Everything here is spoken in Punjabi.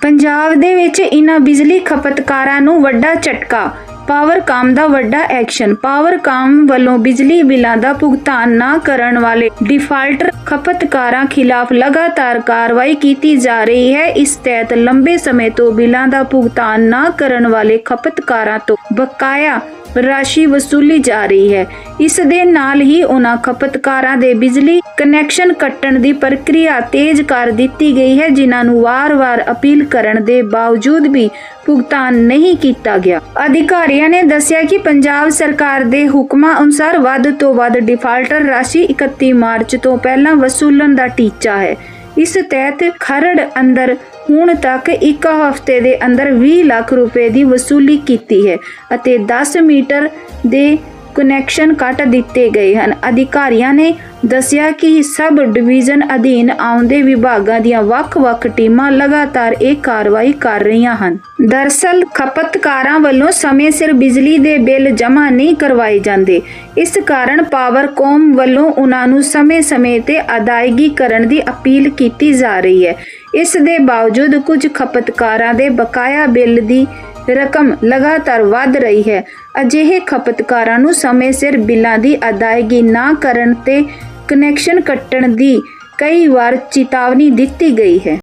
ਪੰਜਾਬ ਦੇ ਵਿੱਚ ਇਹਨਾਂ ਬਿਜਲੀ ਖਪਤਕਾਰਾਂ ਨੂੰ ਵੱਡਾ ਝਟਕਾ ਪਾਵਰਕਾਮ ਦਾ ਵੱਡਾ ਐਕਸ਼ਨ ਪਾਵਰਕਾਮ ਵੱਲੋਂ ਬਿਜਲੀ ਬਿੱਲਾਂ ਦਾ ਭੁਗਤਾਨ ਨਾ ਕਰਨ ਵਾਲੇ ਡਿਫਾਲਟਰ ਖਪਤਕਾਰਾਂ ਖਿਲਾਫ ਲਗਾਤਾਰ ਕਾਰਵਾਈ ਕੀਤੀ ਜਾ ਰਹੀ ਹੈ। ਇਸ ਤਹਿਤ ਲੰਬੇ ਸਮੇਂ ਤੋਂ ਬਿੱਲਾਂ ਦਾ ਭੁਗਤਾਨ ਨਾ ਕਰਨ ਵਾਲੇ ਖਪਤਕਾਰਾਂ ਤੋਂ ਬਕਾਇਆ ਰਾਸ਼ੀ ਵਸੂਲੀ ਜਾ ਰਹੀ ਹੈ। ਇਸ ਦੇ ਨਾਲ ਹੀ ਉਹਨਾਂ ਖਪਤਕਾਰਾਂ ਦੇ ਬਿਜਲੀ ਕਨੈਕਸ਼ਨ ਕੱਟਣ ਦੀ ਪ੍ਰਕਿਰਿਆ ਤੇਜ਼ ਕਰ ਦਿੱਤੀ ਗਈ ਹੈ, ਜਿਨ੍ਹਾਂ ਨੂੰ ਵਾਰ-ਵਾਰ ਅਪੀਲ ਕਰਨ ਦੇ ਬਾਵਜੂਦ ਵੀ ਭੁਗਤਾਨ ਨਹੀਂ ਕੀਤਾ ਗਿਆ। ਅਧਿਕਾਰੀਆਂ ਨੇ ਦੱਸਿਆ ਕਿ ਪੰਜਾਬ ਸਰਕਾਰ ਦੇ ਹੁਕਮਾਂ ਅਨੁਸਾਰ ਵੱਧ ਤੋਂ ਵੱਧ ਡਿਫਾਲਟਰ ਰਾਸ਼ੀ 31 ਮਾਰਚ ਤੋਂ ਪਹਿਲਾਂ ਵਸੂਲਣ ਦਾ ਟੀਚਾ ਹੈ। ਇਸ ਤਹਿਤ ਖਰੜ ਅੰਦਰ ਹੁਣ ਤੱਕ ਇੱਕ ਹਫ਼ਤੇ ਦੇ ਅੰਦਰ 20 ਲੱਖ ਰੁਪਏ ਦੀ ਵਸੂਲੀ ਕੀਤੀ ਹੈ ਅਤੇ 10 ਮੀਟਰ ਦੇ ਕਨੈਕਸ਼ਨ ਕੱਟ ਦਿੱਤੇ ਗਏ ਹਨ। ਅਧਿਕਾਰੀਆਂ ਨੇ ਦੱਸਿਆ ਕਿ ਸਬ ਡਿਵੀਜ਼ਨ ਅਧੀਨ ਆਉਂਦੇ ਵਿਭਾਗਾਂ ਦੀਆਂ ਵੱਖ-ਵੱਖ ਟੀਮਾਂ ਲਗਾਤਾਰ ਇਹ ਕਾਰਵਾਈ ਕਰ ਰਹੀਆਂ ਹਨ। ਦਰਸਲ, ਖਪਤਕਾਰਾਂ ਵੱਲੋਂ ਸਮੇਂ ਸਿਰ ਬਿਜਲੀ ਦੇ ਬਿੱਲ ਜਮ੍ਹਾਂ ਨਹੀਂ ਕਰਵਾਏ ਜਾਂਦੇ। ਇਸ ਕਾਰਨ ਪਾਵਰਕੌਮ ਵੱਲੋਂ ਉਹਨਾਂ ਨੂੰ ਸਮੇਂ-ਸਮੇਂ ਤੇ ਅਦਾਇਗੀ ਕਰਨ ਦੀ ਅਪੀਲ ਕੀਤੀ ਜਾ ਰਹੀ ਹੈ। ਇਸ ਦੇ ਬਾਵਜੂਦ ਕੁਝ ਖਪਤਕਾਰਾਂ ਦੇ ਬਕਾਇਆ ਬਿੱਲ ਦੀ ਰਕਮ ਲਗਾਤਾਰ ਵਧ ਰਹੀ ਹੈ। ਅਜਿਹੇ ਖਪਤਕਾਰਾਂ ਨੂੰ ਸਮੇਂ ਸਿਰ ਬਿੱਲਾਂ ਦੀ ਅਦਾਇਗੀ ਨਾ ਕਰਨ ਤੇ ਕਨੈਕਸ਼ਨ ਕੱਟਣ ਦੀ ਕਈ ਵਾਰ ਚੇਤਾਵਨੀ ਦਿੱਤੀ ਗਈ ਹੈ।